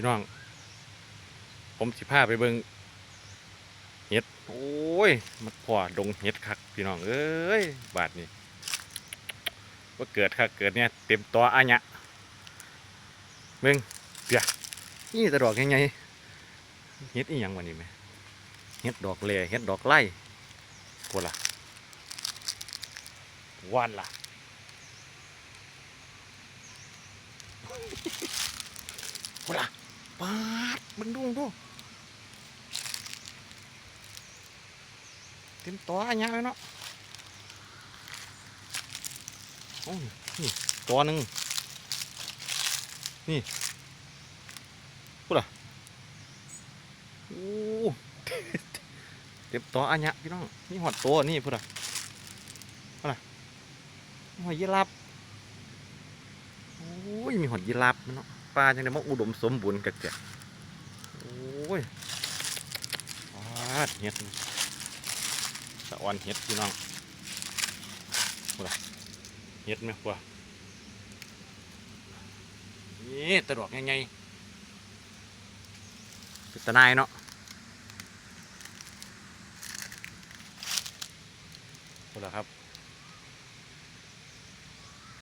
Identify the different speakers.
Speaker 1: พี่น้อง ผมสิพาไปเบิงเห็ด โอ้ย มันพอดงเห็ดคัก พี่น้อง เอ้ย บาทนี้ว่าเกิดคักเกิดเนี่ยเต็มตัวอันเนี้ยเบิ่งเปียนี่แตะดอกยังไงเห็ดอีหยังวะนี่ไหมเห็ดดอกเล่เห็ดดอกไล่พวล่ะว่านล่ะพวล่ะ มึงดูมึงดูเต็มตัวอันนี้เลยเนาะโอ้ยนี่ตัวหนึ่งนี่พูดล่ะโอ้เต็มตัวอันนี้พี่น้องนี่หอดตัวนี่พูดล่ะพูดล่ะหอยยีราฟโอ้ยมีหอดยีราฟเนาะปลาจังได้มาอุดมสมบูรณ์กันเจ้ะ อ้ยปาดเห็ดนี่สะออนเห็ดพี่น้องพูดล่ะเห็ดไหมพวกนี่ตะดอกใหญ่ๆตะนายเนาะหมดล้วครับ